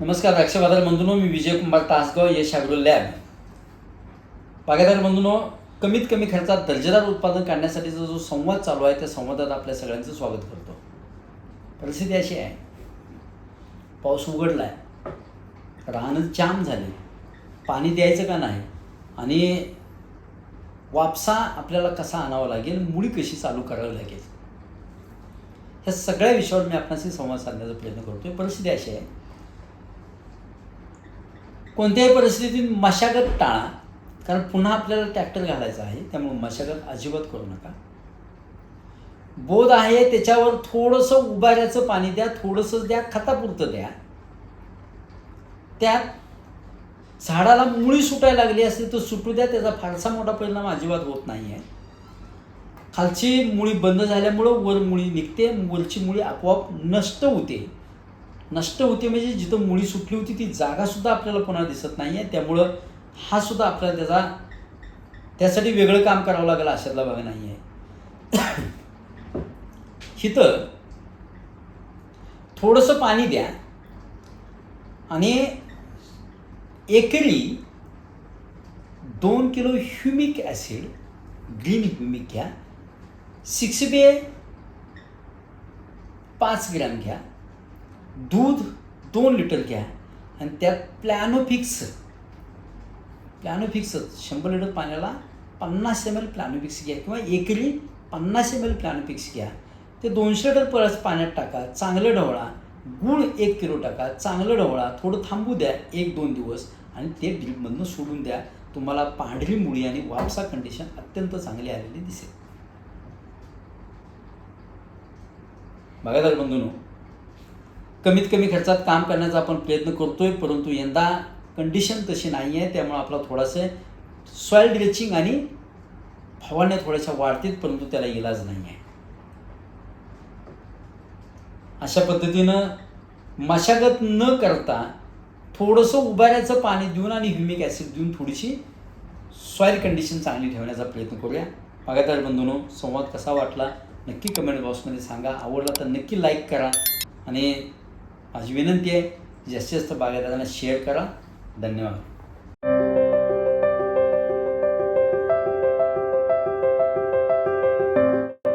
नमस्कार द्राक्षबाजार बंधूनो मी विजयकुमार तासगाव यश ॲग्रो लॅब. बागायदार बंधूनो कमीत कमी खर्चात दर्जेदार उत्पादन काढण्यासाठीचा जो संवाद चालू आहे त्या संवादात आपल्या सगळ्यांचं स्वागत करतो. परिस्थिती अशी आहे. पाऊस उघडला आहे रानं जाम झाली. पाणी द्यायचं का नाही? आणि वापसा आपल्याला कसा आणावा लागेल? मुळी कशी चालू करावी लागेल? ह्या सगळ्या विषयावर मी आपणाशी संवाद साधण्याचा प्रयत्न करतोय. परिस्थिती अशी आहे. कोणत्याही परिस्थितीत मशागत टाळा. कारण पुन्हा आपल्याला ट्रॅक्टर घालायचा आहे त्यामुळे मशागत अजिबात करू नका. बोध आहे त्याच्यावर थोडंसं उभाऱ्याचं पाणी द्या थोडंसं द्या खतापुरतं द्या. त्यात झाडाला मुळी सुटायला लागली असते तर सुटू द्या त्याचा फारसा मोठा परिणाम अजिबात होत नाही आहे खालची मुळी बंद झाल्यामुळं वर मुळी निघते वरची मुळी आपोआप नष्ट होते. नष्ट होते म्हणजे जिथं मुळी सुटली होती ती जागासुद्धा आपल्याला पुन्हा दिसत नाही आहे त्यामुळं हा सुद्धा आपल्याला त्याचा त्यासाठी वेगळं काम करावं लागेल अशातला भाग नाही आहे इथं थोडंसं पाणी द्या. आणि एकरी दोन kilo humic acid green humic घ्या. सिक्स बी पाच ग्रॅम घ्या. दूध दोन लिटर घ्या आणि त्यात प्लॅनोफिक्स प्लॅनोफिक्सच शंभर लिटर पाण्याला पन्नास एम एल प्लॅनोफिक्स घ्या किंवा एकरी पन्नास एम एल प्लॅनोफिक्स घ्या. ते दोनशे लिटर परत पाण्यात टाका चांगलं ढवळा. गुळ एक किलो टाका चांगलं ढवळा. थोडं थांबू द्या एक दोन दिवस आणि ते ड्रीपमधनं सोडून द्या. तुम्हाला पांढरी मुळी आणि वापसा कंडिशन अत्यंत चांगली आलेली दिसेल. बघा बंधूनो कमीत कमी खर्चात काम करण्याचा आपण प्रयत्न करतोय परंतु यंदा कंडिशन तशी नाही आहे त्यामुळे आपला थोडासा सॉईल ड्रेचिंग आणि फवारण्या थोड्याशा वाढतील परंतु त्याला इलाज नाही आहे अशा पद्धतीनं मशागत न करता थोडंसं उभाऱ्याचं पाणी देऊन आणि ह्युमिक ॲसिड देऊन थोडीशी सॉईल कंडिशन चांगली ठेवण्याचा प्रयत्न करूया. बागायतदार बंधूनो संवाद कसा वाटला? नक्की कमेंट बॉक्समध्ये सांगा. आवडला तर नक्की लाईक करा. आणि माझी विनंती आहे जास्तीत जास्त बागायतदारांना शेअर करा. धन्यवाद.